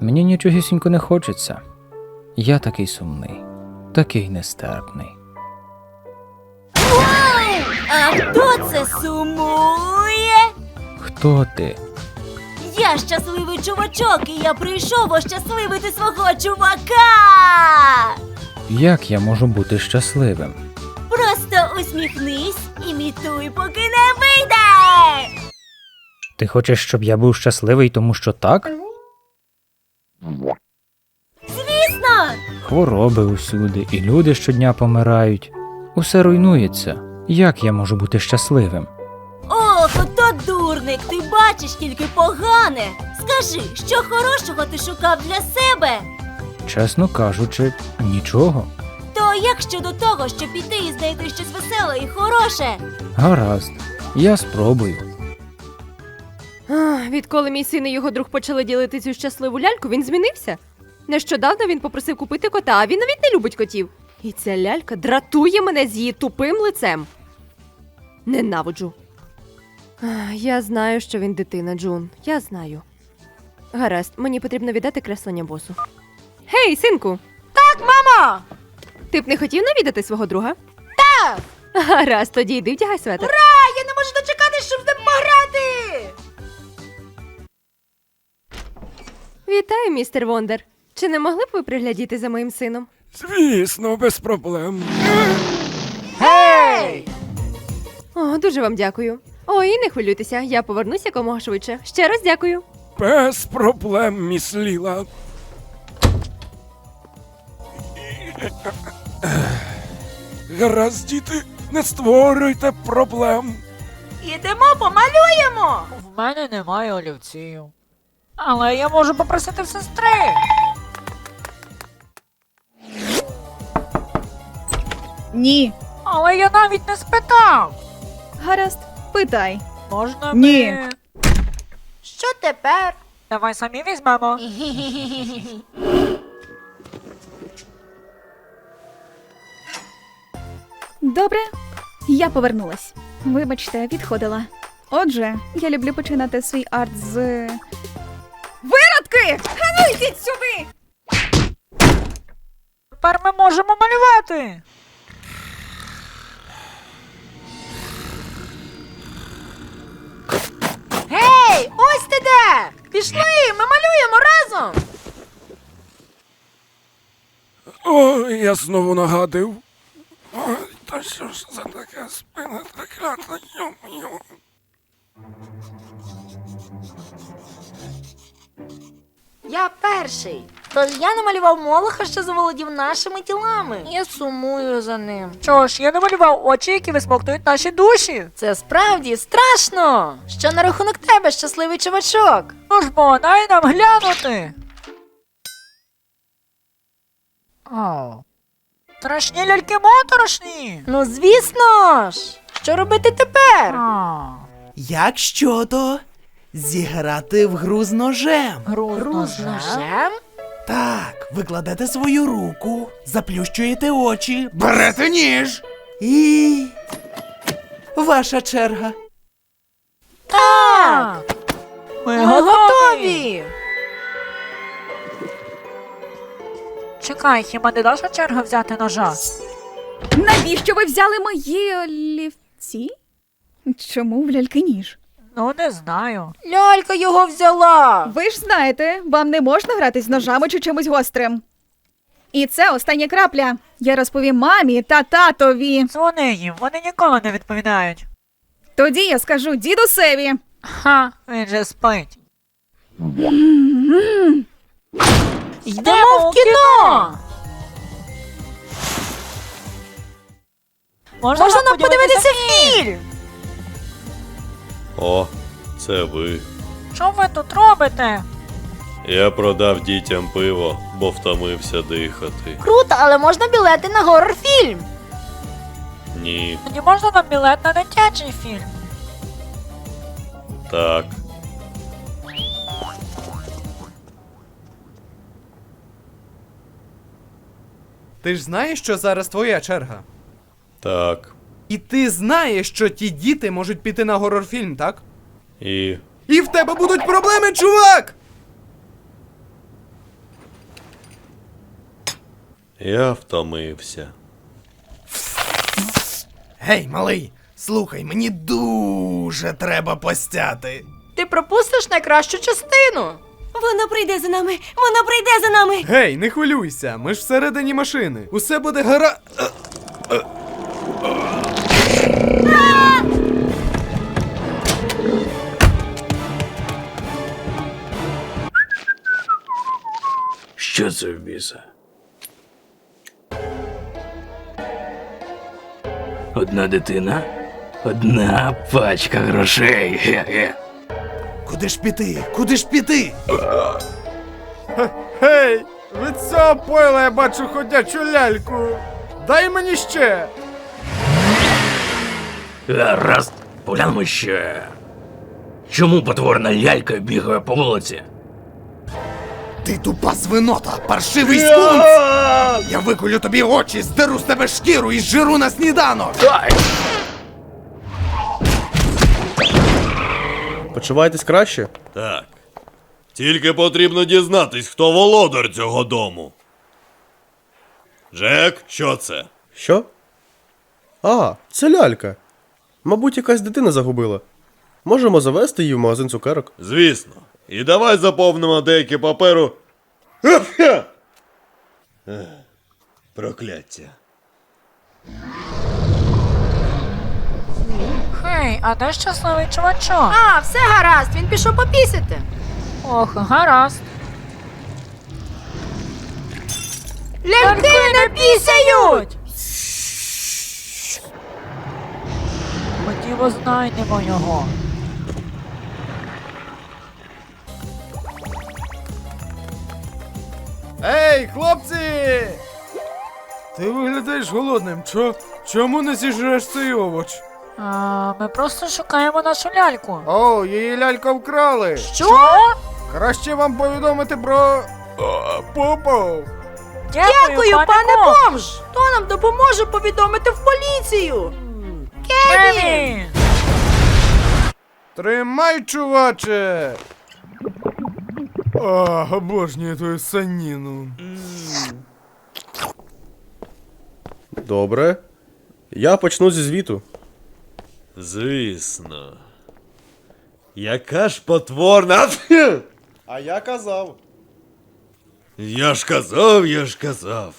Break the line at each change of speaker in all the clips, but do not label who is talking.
Мені нічогісінько не хочеться. Я такий сумний, такий нестерпний.
А хто це сумує?
Хто ти?
Я щасливий чувачок, і я прийшов ощасливити свого чувака.
Як я можу бути щасливим?
Просто усміхнись, імітуй, поки не вийде.
Ти хочеш, щоб я був щасливий, тому що так?
Звісно,
Хвороби усюди, і люди щодня помирають. Усе руйнується. Як я можу бути щасливим?
ох, ото дурник, ти бачиш тільки погане. Скажи, що хорошого ти шукав для себе?
Чесно кажучи, нічого.
То як щодо того, щоб піти і знайти щось веселе і хороше?
Гаразд, я спробую.
Відколи мій син і його друг почали ділити цю щасливу ляльку, він змінився. Нещодавно він попросив купити кота, а він навіть не любить котів. І ця лялька дратує мене з її тупим лицем. Ненавиджу. Я знаю, що він дитина, Джун. Я знаю. Гаразд, мені потрібно віддати креслення босу. Гей, синку!
Так, мамо!
Ти б не хотів навідати свого друга? Так! Гаразд, тоді йди вдягай светр.
Я
Вітаю, містер Вондер. Чи не могли б ви приглядіти за моїм сином?
Звісно, без проблем.
Гей!
О, дуже вам дякую. Ой, не хвилюйтеся, я повернуся якомога швидше. Ще раз дякую.
Без проблем, міс Ліла. Гаразд, діти, не створюйте проблем.
Ідемо, помалюємо!
В мене немає олівців. Але я можу попросити в сестри.
Ні.
Але я навіть не спитав.
Гаразд, питай.
Можна
Ні.
Що тепер?
Давай самі візьмемо.
Добре, я повернулась. Вибачте, відходила. Отже, я люблю починати свій арт з. Виродки! Ану йдіть сюди!
Тепер ми можемо малювати.
Гей, ось ти де! Пішли, ми малюємо разом!
Ой, я знову нагадив. Ой, та що ж за таке спина треклята, йо-моє.
Я перший. Тож я намалював молоха, що заволодів нашими тілами. Я сумую за ним.
Що ж, я намалював очі, які висмоктують наші душі.
Це справді страшно. Що на рахунок тебе, щасливий чувачок?
Ну ж бо, дай нам глянути. О. Страшні ляльки моторошні.
Ну, звісно ж. Що робити тепер?
А,
Як щодо зіграти в гру з ножем?
гру з ножем.
ножем?
Так, ви кладете свою руку, заплющуєте очі, берете ніж і. Ваша черга.
Так.
Ми,
Ми
готові.
готові.
Чекай, хіба не наша черга взяти ножа?
Навіщо ви взяли мої олівці? Чому в ляльки ніж?
Ну, не знаю.
Лялька його взяла.
Ви ж знаєте, вам не можна грати з ножами чи чимось гострим. І це остання крапля. Я розповім мамі та татові.
Дзвони їм, вони ніколи не відповідають.
Тоді я скажу дідусеві.
Ха, він же спить.
Йдемо в кіно.
Можна,
Можна нам подивитися фільм?
О, це ви.
Що ви тут робите?
Я продав дітям пиво, бо втомився дихати.
Круто, але можна білети на горор-фільм.
Ні,
Тоді можна нам білет на дитячий фільм.
так.
Ти ж знаєш, що зараз твоя черга.
Так.
І ти знаєш, що ті діти можуть піти на горорфільм, так?
І.
І в тебе будуть проблеми, чувак!
Я втомився.
Гей, малий, слухай, мені дуже треба постяти.
Ти пропустиш найкращу частину.
Вона прийде за нами! Вона прийде за нами!
Гей, не хвилюйся, ми ж всередині машини. Усе буде гара.
Що це в біса? Одна дитина, одна пачка грошей. Ге-ге.
Куди ж піти? Куди ж піти?
Гей! Від цього пойла я бачу ходячу ляльку. Дай мені ще.
Гаразд, поглянемо ще. Чому потворна лялька бігає по вулиці?
Ти тупа свинота, паршивий скунс! Я виколю тобі очі, здеру з тебе шкіру і жиру на сніданок!
Почуваєтесь краще?
Так. Тільки потрібно дізнатись, хто володар цього дому. Джек, що це?
Що? А, це лялька. Мабуть, якась дитина загубила. Можемо завести її в магазин цукерок.
Звісно. І давай заповнимо деякі паперу. Хе-хе! Прокляття.
Хей, а де щасливий чувачок?
А, все гаразд, він пішов попісити.
Ох, гаразд.
Ляльки не пісяють!
Ходімо знайдемо його.
Ей, хлопці! Ти виглядаєш голодним. Чо? Чому не зіжреш цей овоч?
А, ми просто шукаємо нашу ляльку.
О, її лялька вкрали.
Що?
Краще вам повідомити про. О, Попов.
Дякую, пане
бомж! Хто нам допоможе повідомити в поліцію?
Кевін!
Тримай, чуваче! А, обожнюю твою саніну.
Добре. Я почну зі звіту.
Звісно. Яка ж потворна.
А я казав.
Я ж казав, я ж казав.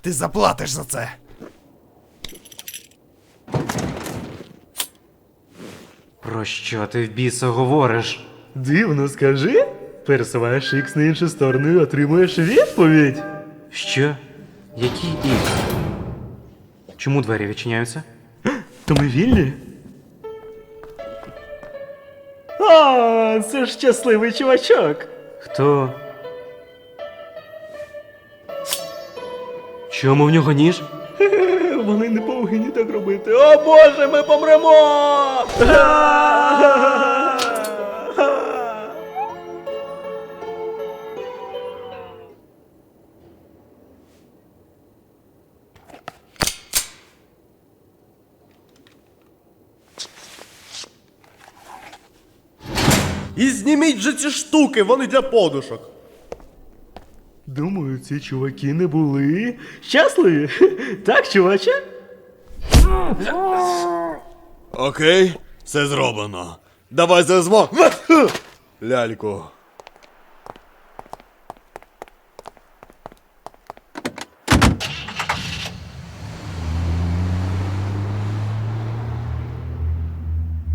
Ти заплатиш за це.
Про що ти в біса говориш? Дивно, скажи. Пересуваєш ікс на іншу сторону і отримуєш відповідь. Що? Який ікс? Чому двері відчиняються? То ми вільні? А, це ж щасливий чувачок. Хто? Чому в нього ніж? Вони не повинні так робити. О Боже, ми помремо!
І зніміть же ці штуки, вони для подушок.
Думаю, ці чуваки не були щасливі. Так, чуваче?
Окей, все зроблено. Давай зазвмо. Ляльку.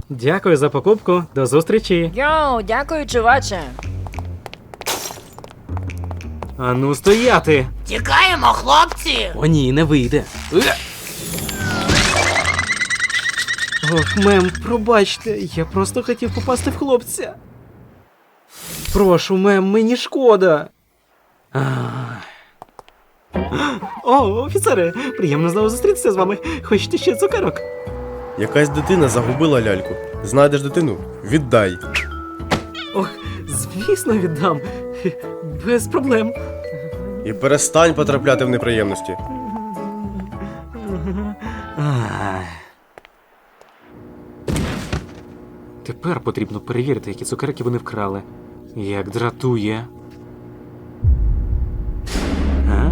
Дякую за покупку. До зустрічі.
Йоу, дякую, чуваче.
Ану стояти.
Тікаємо, хлопці!
О, ні, не вийде. Ох, мем, пробачте, я просто хотів попасти в хлопця. Прошу, мем, мені шкода. Ах. О, офіцери, приємно знову зустрітися з вами. Хочете ще цукерок?
Якась дитина загубила ляльку. Знайдеш дитину? Віддай.
Ох, звісно, віддам без проблем.
І перестань потрапляти в неприємності.
Тепер потрібно перевірити, які цукерки вони вкрали. Як дратує. А?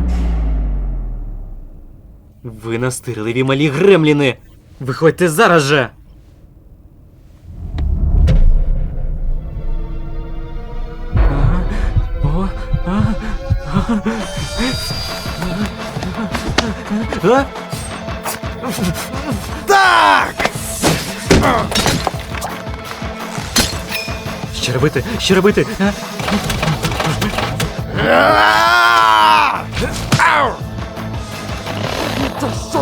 Ви настирливі малі гремліни! Виходьте зараз же! А, а.
Так!
Що робити? Що робити? А?
А! Ау!
А,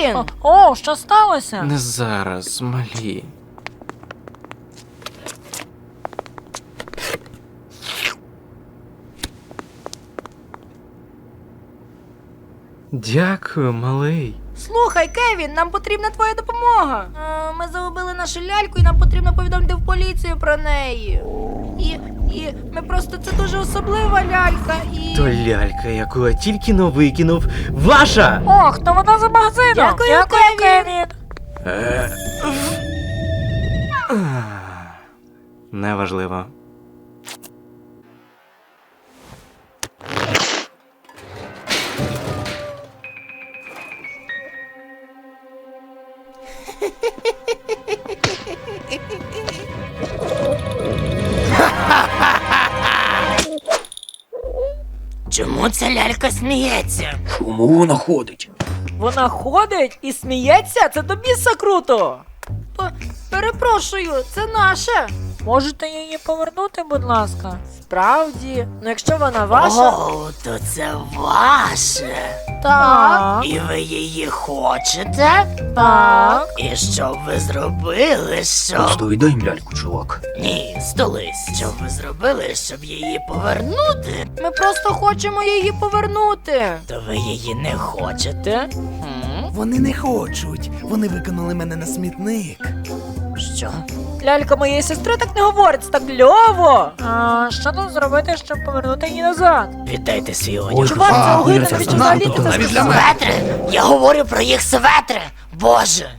Кевін!
О, що сталося?
Не зараз, малі. Дякую, малий.
Слухай, Кевін, нам потрібна твоя допомога. ми загубили нашу ляльку і нам потрібно повідомити в поліцію про неї. І, і ми просто це дуже особлива лялька і.
То лялька, яку я тільки но викинув, ваша!
Ох, то вона за магазином.
Дякую, Кевін.
Кевін.
Е, Неважливо.
Чому ця лялька сміється?
Чому вона ходить?
Вона ходить і сміється? Це тобі все круто.
Перепрошую, це наше.
Можете її повернути, будь ласка. Справді, ну якщо вона ваша.
О, то це ваше.
Так.
І ви її хочете?
Так.
І що ви зробили, щоб.
віддай їм ляльку, чувак.
Ні, столись. Що ви зробили, щоб її повернути? Ми просто хочемо її повернути. То ви її не хочете? М?
Вони не хочуть. Вони викинули мене на смітник.
Що?
Лялька моєї сестри так не говорить, це так льово. А що тут зробити, щоб повернути її назад?
Віддайте свій одяг.
Чувак, це огидно,
це
взагалі це
навіть для
сказати?
мене.
Светри! Я говорю про їх светри! Боже!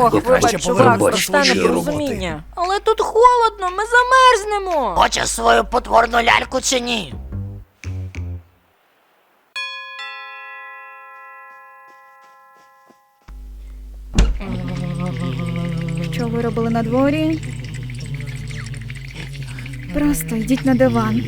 Ох, вибач, чувак,
повернусь порозуміння.
непорозуміння.
Але тут холодно, ми замерзнемо. Хочеш свою потворну ляльку чи ні?
На дворі? Просто йдіть на диван.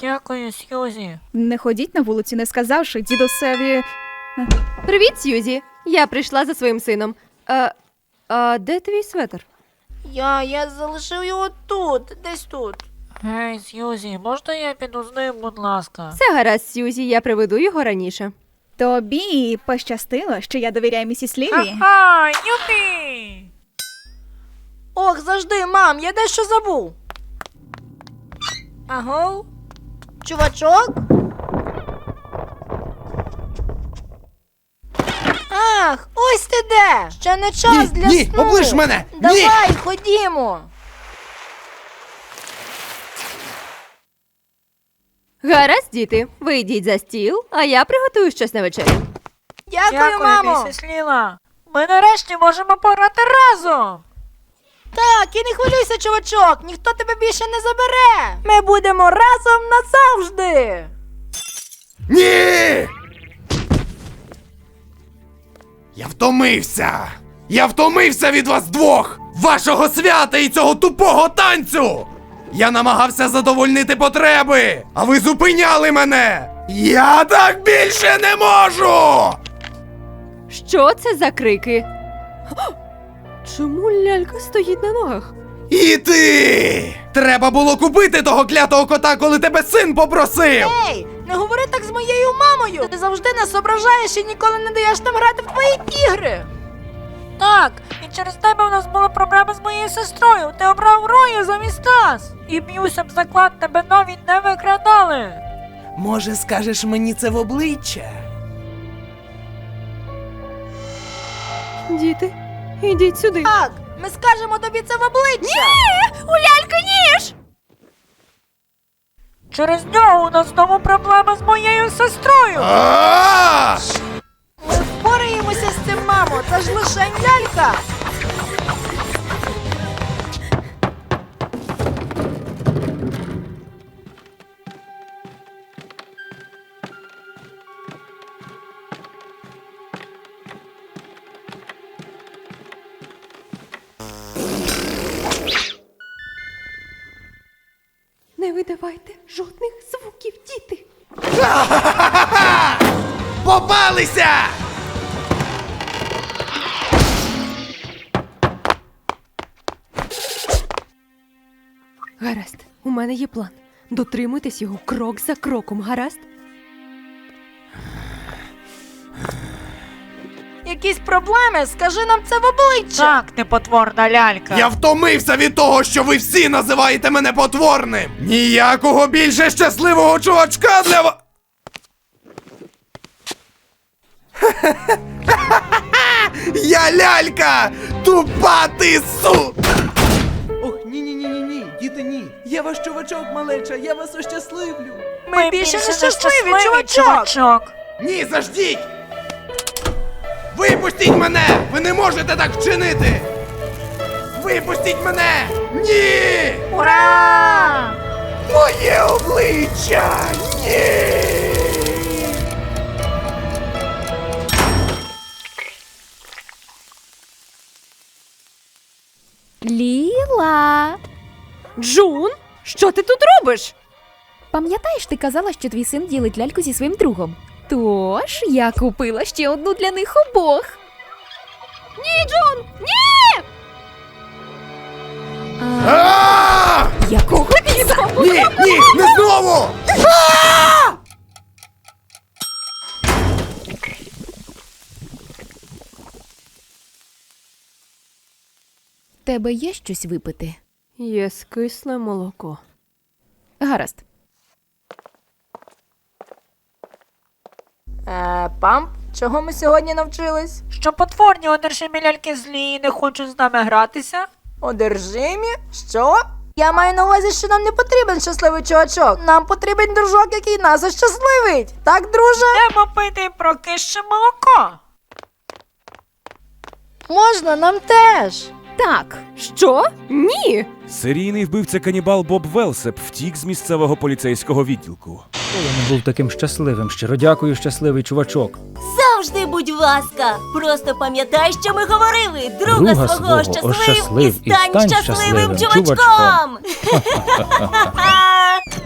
Дякую, Сьюзі.
Не ходіть на вулицю, не сказавши дідусеві.
Привіт, Сьюзі. Я прийшла за своїм сином. А, а де твій светр?
Я, я залишив його тут, десь тут.
Гей, Сьюзі, можна я піду з ним, будь ласка?
Все гаразд, Сьюзі, я приведу його раніше.
Тобі пощастило, що я довіряю місіс Ліві.
Ага, юпі!
Ох, завжди, мам, я дещо забув. Аго? Чувачок? Ах, ось ти де! Ще не час
Ні,
для
ні,
сну.
облиш мене! Ні!
Давай, ходімо.
Гаразд, діти, ви йдіть за стіл, а я приготую щось на вечерю.
Дякую,
Дякую,
мамо.
місіс Ліла. Ми нарешті можемо пограти разом.
Так, і не хвилюйся, чувачок, ніхто тебе більше не забере. Ми будемо разом назавжди.
Ні! Я втомився! Я втомився від вас двох! Вашого свята і цього тупого танцю! Я намагався задовольнити потреби, а ви зупиняли мене! Я так більше не можу!
Що це за крики? Чому лялька стоїть на ногах?
І ти! Треба було купити того клятого кота, коли тебе син попросив!
Ей, не говори так з моєю мамою. Ти завжди нас ображаєш і ніколи не даєш нам грати в твої ігри.
Так, і через тебе у нас були проблеми з моєю сестрою. Ти обрав рою замість нас. І б'юся б заклад, тебе навіть не викрадали.
Може, скажеш мені це в обличчя?
Діти, ідіть сюди.
Так, ми скажемо тобі це в обличчя.
У ляльки ніж!
Через нього у нас знову проблема з моєю сестрою.
Ми впораємося з мамо. Це ж лише лялька.
Не видавайте жодних звуків, діти.
Попалися!
У мене є план. Дотримуйтесь його крок за кроком, гаразд?
Якісь проблеми? Скажи нам це в обличчя.
Так, непотворна лялька.
Я втомився від того, що ви всі називаєте мене потворним! Ніякого більше щасливого чувачка для вас! Я лялька! Тупа ти су!
Ні, ні. Я ваш чувачок, малеча, я вас ощасливлю.
Ми більше не щасливі, чувачок.
Ні, заждіть! Випустіть мене! Ви не можете так вчинити! Випустіть мене! Ні!
Ура!
Моє обличчя! Ні!
Ліла.
Джун, що ти тут робиш?
Пам'ятаєш, ти казала, що твій син ділить ляльку зі своїм другом? Тож я купила ще одну для них обох.
Ні, Джун! Ні!
А!
Якого біса?
Ні, ні, не знову!
Тебе є щось випити?
Є скисле молоко.
Гаразд.
Е, памп, чого ми сьогодні навчились?
Що потворні одержимі ляльки злі і не хочуть з нами гратися?
Одержимі? Що? Я маю на увазі, що нам не потрібен щасливий чувачок. Нам потрібен дружок, який нас ощасливить. Так, друже?
Треба пити прокисше молоко.
Можна нам теж.
Так.
Що? Ні!
Серійний вбивця канібал Боб Велсеп втік з місцевого поліцейського відділку.
Коли не був таким щасливим. Щиро дякую, щасливий чувачок.
Завжди будь ласка. Просто пам'ятай, що ми говорили. Друга,
Друга
свого
свого
щаслив,
ощаслив
і
і
стань, щасливим чувачком.